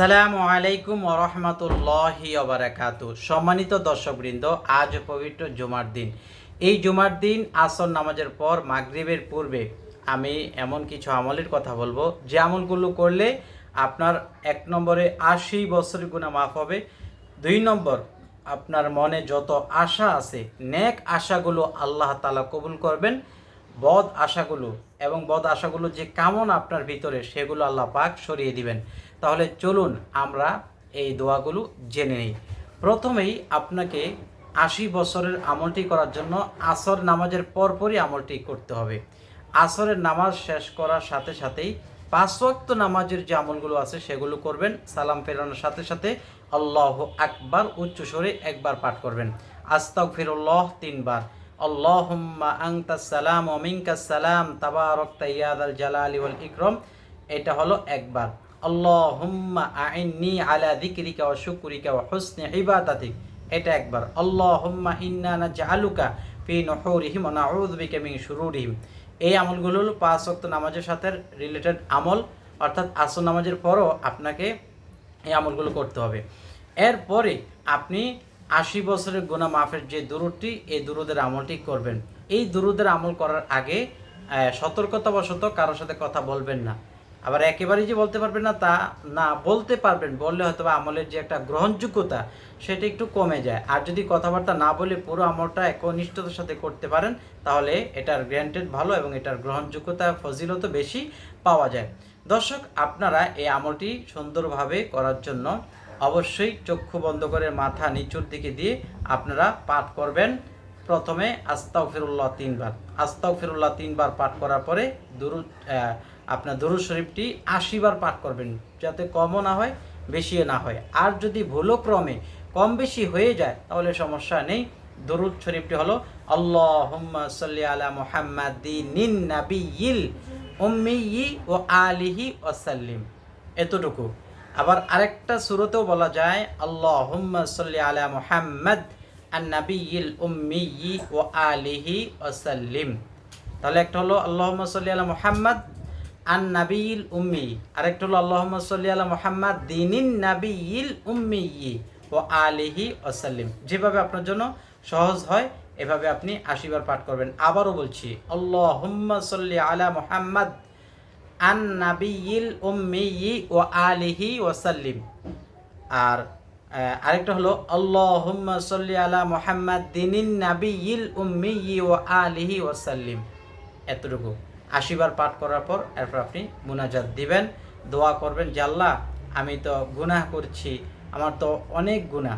সালামু আলাইকুম ওরহমতুল্লাহি ওবরাকাত সম্মানিত দর্শকবৃন্দ, আজ পবিত্র জুমার দিন। এই জুমার দিন আসর নামাজের পর মাগরিবের পূর্বে আমি এমন কিছু আমলের কথা বলব, যে আমলগুলো করলে আপনার এক নম্বরে আশি বছরের গুণা মাফ হবে, দুই নম্বর আপনার মনে যত আশা আছে, নেক আশাগুলো আল্লাহ তালা কবুল করবেন, বদ আশাগুলো এবং বদ আশাগুলো যে কেমন আপনার ভিতরে, সেগুলো আল্লাহ পাক সরিয়ে দিবেন। তাহলে চলুন আমরা এই দোয়াগুলো জেনে নিই। প্রথমেই আপনাকে আশি বছরের আমলটি করার জন্য আসর নামাজের পরপরই আমলটি করতে হবে। আসরের নামাজ শেষ করার সাথে সাথেই পাঁচ ওয়াক্ত নামাজের যে আমলগুলো আছে সেগুলো করবেন, সালাম ফেরানোর সাথে সাথে আল্লাহ আকবার উচ্চ স্বরে একবার পাঠ করবেন। আস্তাক ফিরুল্লাহ তিনবার। আল্লাহুম্মা সালাম ওমিনকা সালাম তাবারকতা ইয়াদাল জালালি ওয়াল ইকরম। এটা হলো একবার। আল্লাহুম্মা আইন্নি আলা যিকরিকা ওয়া শুকরিকা ওয়া হুসনি ইবাদাতিক এটা একবার। আল্লাহুম্মা ইন্না নাজআলুকা ফি নুহুরিহিম শুরুরিহিম এই আমলগুলো হলো পাঁচ নামাজের সাথে রিলেটেড আমল, অর্থাৎ আসর নামাজের পরও আপনাকে এই আমলগুলো করতে হবে। এরপরে আপনি আশি বছরের গুণা মাফের যে দুরুদটি, এই দুরুদের আমলটি করবেন। এই দুরুদের আমল করার আগে সতর্কতাবশত কারোর সাথে কথা বলবেন না। আবার একেবারেই যে বলতে পারবেন না তা না বলতে পারবেন, বললে হয়তো আমলের যে একটা গ্রহণযোগ্যতা সেটা একটু কমে যায়। আর যদি কথাবার্তা না বলে পুরো আমলটা একনিষ্ঠতার সাথে করতে পারেন, তাহলে এটার গ্র্যান্টেড ভালো এবং এটার গ্রহণযোগ্যতা, ফজিলত বেশি পাওয়া যায়। দর্শক, আপনারা এই আমলটি সুন্দরভাবে করার জন্য অবশ্যই চক্ষু বন্ধ করে মাথা নিচুর দিকে দিয়ে আপনারা পাঠ করবেন। প্রথমে আস্তাও ফিরুল্লাহ তিনবার। আস্তাও ফিরুল্লাহ তিনবার পাঠ করার পরে দুরু আপনার দরুদ শরীফটি আশিবার পাঠ করবেন, যাতে কমও না হয়, বেশিও না হয়। আর যদি ভুলো ক্রমে কম বেশি হয়ে যায়, তাহলে সমস্যা নেই। দরুদ শরীফটি হলো, আল্লাহুম্মা সাল্লি আলা মুহাম্মাদিন নাবিয়িল উম্মিয়ি ও আলিহি ওয়াসাল্লিম। এতটুকু। আবার আরেকটা সুরতেও বলা যায়, আল্লাহুম্মা সাল্লি আলা মুহাম্মাদ আন-নাবিয়িল উম্মিয়ি ও আলিহি ওয়াসাল্লিম। তাহলে একটা হলো, আল্লাহুম্মা সাল্লি আলা মুহাম্মাদ আন নাবিয়িল উম্মি। আরেকটা হলো, আল্লাহুম্মা সাল্লি আলা মুহাম্মাদ দিনিন নাবিয়িল উম্মিয়ি ও আলিহি ওয়াসাল্লিম যেভাবে আপনার জন্য সহজ হয়, এভাবে আপনি আশিবার পাঠ করবেন। আবারও বলছি, আল্লাহুম্মা সাল্লি আলা মুহাম্মাদ আন নাবিয়িল উম্মিয়ি ও আলিহি ওয়াসাল্লিম আর আরেকটা হলো, আল্লাহুম্মা সাল্লি আলা মুহাম্মাদ দিনিন নাবিয়িল উম্মিয়ি ও আলিহি ওয়াসাল্লিম এতটুকু। আশিবার পাঠ করার পর এরপর আপনি মুনাজাত দিবেন, দোয়া করবেন যে, আল্লাহ, আমি তো গুনাহ করছি, আমার তো অনেক গুনাহ।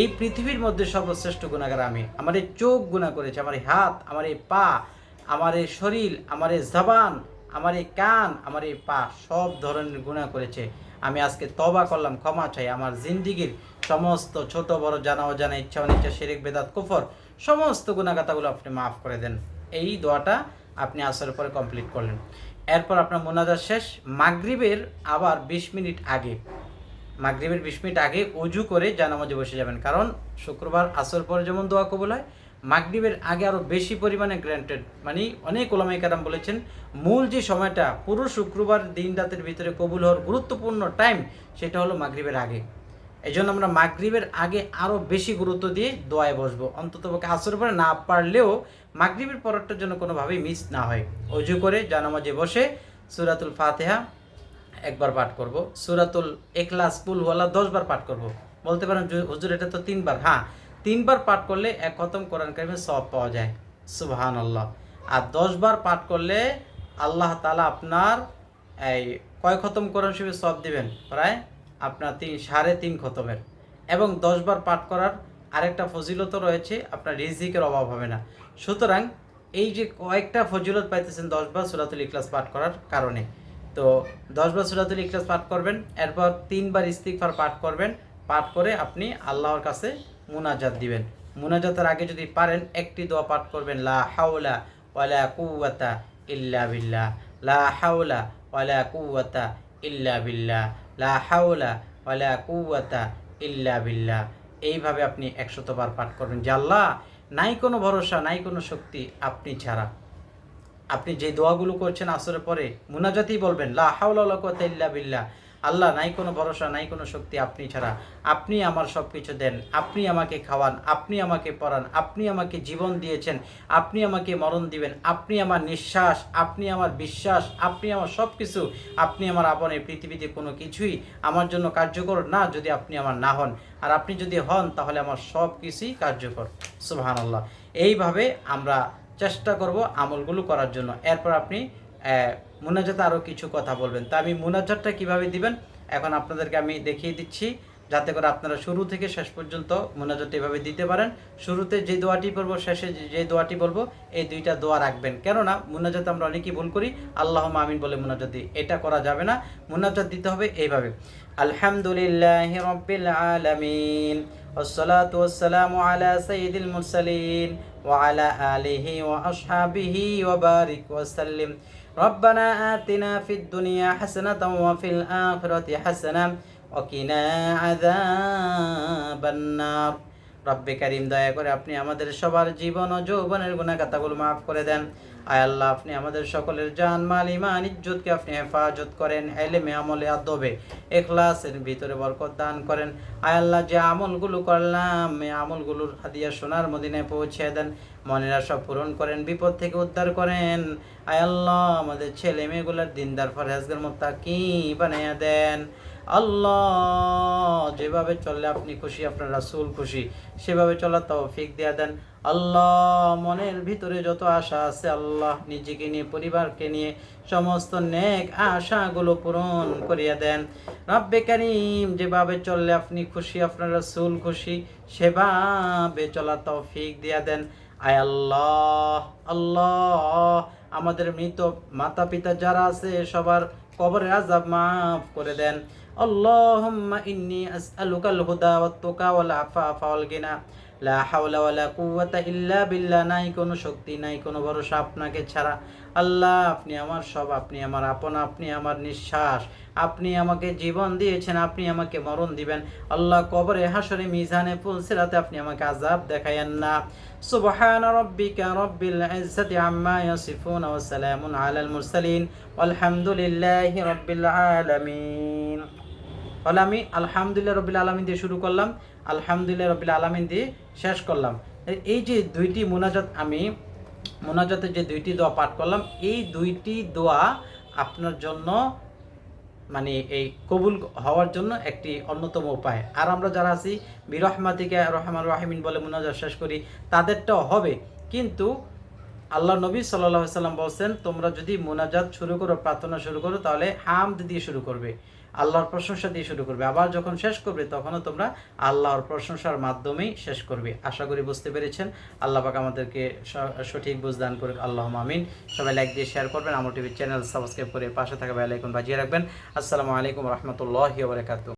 এই পৃথিবীর মধ্যে সর্বশ্রেষ্ঠ গুণাগার আমি। আমার এই চোখ গুণা করেছে, আমার এই হাত, আমার এই পা, আমার এই শরীর, আমার এই জবান, আমার এই কান, আমার এই পা, সব ধরনের গুণা করেছে। আমি আজকে তবা করলাম, ক্ষমা চাই। আমার জিন্দিগির সমস্ত ছোট, বড়, জানা, অজানা, ইচ্ছা, অনিচ্ছা, শিরিক, বেদাত, কুফর, সমস্ত গুণাগাতাগুলো আপনি মাফ করে দেন। এই দোয়াটা আপনি আসার পরে কমপ্লিট করলেন। এরপর আপনার মোনাজাত শেষ। মাগরিবের আবার বিশ মিনিট আগে, মাগরিবের বিশ মিনিট আগে অজু করে জানামাজে বসে যাবেন। কারণ শুক্রবার আসর পরে যেমন দোয়া কবুল হয়, মাগরিবের আগে আরও বেশি পরিমাণে গ্র্যান্টেড মানে অনেক ওলামাই কারাম বলেছেন, মূল যে সময়টা পুরো শুক্রবার দিন রাতের ভিতরে কবুল হওয়ার গুরুত্বপূর্ণ টাইম সেটা হলো মাগরিবের আগে। এই জন্য আমরা মাগরিবের আগে আরও বেশি গুরুত্ব দিয়ে দোয়ায় বসবো। অন্তত পক্ষে আসর পরে না পারলেও মাগরিবের পরেরটার জন্য কোনোভাবেই মিস না হয়। অজু করে জানামাজে বসে সুরাতুল ফাতেহা একবার পাঠ করব। সুরাতুল এখলাস কুল ওয়ালা দশবার পাঠ করব। বলতে পারেন হুজুর, এটা তো তিনবার। হ্যাঁ তিনবার পাঠ করলে এক খতম কোরআন কারিমে সব পাওয়া যায়। সুবহান আল্লাহ আর দশবার পাঠ করলে আল্লাহ তালা আপনার এই কয় খতম কোরআন শিবে সব দিবেন? প্রায় আপনার তিন, সাড়ে তিন খতমের। এবং দশবার পাঠ করার আরেকটা ফজিলতও রয়েছে, আপনার রিজিকের অভাব হবে না। সুতরাং এই যে কয়েকটা ফজিলত পাইতেছেন দশবার সুরাতুল ইখলাস পাঠ করার কারণে, তো দশবার সুরাতুল ইখলাস পাঠ করবেন, এরপর তিনবার ইস্তিগফার পাঠ করবেন, পাঠ করে আপনি আল্লাহর কাছে মুনাজাত দিবেন। মুনাজাতের আগে যদি পারেন, একটি দোয়া পাঠ করবেন, লা হাওলা ওয়ালা কুওয়াতা ইল্লা বিল্লাহ, লা হাওলা ওয়ালা কুওয়াতা ইল্লা বিল্লাহ। লা হাওলা ওয়ালা কুয়াতা ইল্লা বিল্লাহ। এইভাবে আপনি একশতবার পাঠ করবেন যে আল্লাহ, নাই কোনো ভরসা, নাই কোনো শক্তি আপনি ছাড়া। আপনি যে দোয়াগুলো করছেন আসরের পরে, মুনাজাতেই বলবেন, লা হাওলা ওয়ালা কুওয়াতা ইল্লা বিল্লাহ। আল্লাহ, নাই কোনো ভরসা, নাই কোনো শক্তি আপনি ছাড়া। আপনি আমার সব কিছু দেন, আপনি আমাকে খাওয়ান, আপনি আমাকে পড়ান, আপনি আমাকে জীবন দিয়েছেন, আপনি আমাকে মরণ দিবেন, আপনি আমার নিঃশ্বাস, আপনি আমার বিশ্বাস, আপনি আমার সব কিছু আপনি আমার আপন পৃথিবীতে কোনো কিছুই আমার জন্য কার্যকর না যদি আপনি আমার না হন। আর আপনি যদি হন, তাহলে আমার সব কিছুই কার্যকর। সুবাহান আল্লাহ এইভাবে আমরা চেষ্টা করব আমলগুলো করার জন্য। এরপর আপনি মুনাজাতে আরও কিছু কথা বলবেন তা আমি মুনাজাতটা কিভাবে দিবেন এখন আপনাদেরকে আমি দেখিয়ে দিচ্ছি যাতে করে আপনারা শুরু থেকে শেষ পর্যন্ত মোনাজাত এভাবে দিতে পারেন শুরুতে যে দোয়াটি পড়বো শেষে যে- যে দোয়াটি বলবো এই দুইটা দোয়া রাখবেন কেননা মুনাজাত আমরা অনেকেই ভুল করি আল্লাহ আমিন বলে মুনাজাত দিই এটা করা যাবে না মুনাজাত দিতে হবে এইভাবে আলহামদুলিল্লাহ রব্বিল আলামিন والصلاة والسلام على سيد المرسلين وعلى آله وأصحابه وبارك وسلم ربنا آتنا في الدنيا حسنة وفي الآخرة حسنة وقنا عذاب النار রব্বে কারিম দয়া করে আপনি আমাদের সবার জীবন ও যৌবনের গুণাগাতাগুলো মাফ করে দেন আয় আল্লাহ আপনি আমাদের সকলের জান মাল ইমান ইজ্জতকে আপনি হেফাজত করেন এলেমে আমলে আদবে এখলাসের ভিতরে বরকত দান করেন আয় আল্লাহ যে আমলগুলো করলাম এই আমলগুলোর হাদিয়া সোনার মদিনায় পৌঁছে দেন মনের আশা পূরণ করেন, বিপদ থেকে উদ্ধার করেন। আল্লাহ, আমাদের ছেলে মেয়েগুলোর দিনদার ফরহাজগের মতো কি বানাইয়া দেন। আল্লাহ, যেভাবে চললে আপনি খুশি, আপনার রাসূল খুশি, সেভাবে চলার তৌফিক দিয়া দেন। আল্লাহ, মনের ভিতরে যত আশা আছে, আল্লাহ নিজেকে নিয়ে, পরিবারকে নিয়ে সমস্ত নেক আশাগুলো পূরণ করিয়া দেন। রব্বে কারিম, যেভাবে চললে আপনি খুশি, আপনার রাসূল খুশি, সেভাবে চলার তৌফিক দিয়া দেন। আয় আল্লাহ আল্লাহ আমাদের মৃত মাতা পিতা যারা আছে সবার কবরের আজাব মাফ করে দেন اللهم إني أسألك الهدى والتقى والعفاف والغنى লা হাওলা ওয়ালা কুওয়াতা ইল্লা বিল্লাহ নাই কোনো শক্তি নাই কোনো ভরসা আপনাকে ছাড়া আল্লাহ আপনি আমার সব আপনি আমার আপন আপনি আমার নিঃশ্বাস আপনি আমাকে জীবন দিয়েছেন, আপনি আমাকে মরণ দিবেন। আল্লাহ কবরে হাসরে মিজানে ফুলসিরাতে আপনি আমাকে আজাব দেখায়েন না। সুবহান রব্বিকা রব্বিল ইজ্জাতি আম্মা ইয়াসিফুন ওয়া সালামুন আলাল মুরসালিন। ওয়ালহামদুলিল্লাহি রব্বিল আলামিন। তাহলে আমি আলহামদুলিল্লাহ রবিল আলমিন দিয়ে শুরু করলাম। আলহামদুলিল্লাহ রবিল আলমিন দিয়ে শেষ করলাম। এই যে দুইটি মোনাজাত, আমি মোনাজাতের যে দুইটি দোয়া পাঠ করলাম, এই দুইটি দোয়া আপনার জন্য মানে এই কবুল হওয়ার জন্য একটি অন্যতম উপায়। আর আমরা যারা আছি, বিরহমাতিকে রহমান রাহিমিন বলে মোনাজাত শেষ করি, তাদেরটাও হবে। কিন্তু আল্লাহ নবী সাল্লাহ সাল্লাম বলছেন, তোমরা যদি মোনাজাত শুরু করো, প্রার্থনা শুরু করো, তাহলে হামদ দিয়ে শুরু করবে। আল্লাহর প্রশংসা দিয়ে শুরু করবে। আবার যখন শেষ করবে, তখনও তোমরা আল্লাহর প্রশংসার মাধ্যমেই শেষ করবে। আশা করি বুঝতে পেরেছেন। আল্লাহ পাক আমাদেরকে সঠিক বুঝদান করুক। আল্লাহ মামিন সবাই লাইক দিয়ে শেয়ার করবেন। আমার টিভির চ্যানেল সাবস্ক্রাইব করে পাশে থাকা বেলাইকন বাজিয়ে রাখবেন। আসসালামু আলাইকুম রহমতুল্লাহ বারকাতুহ।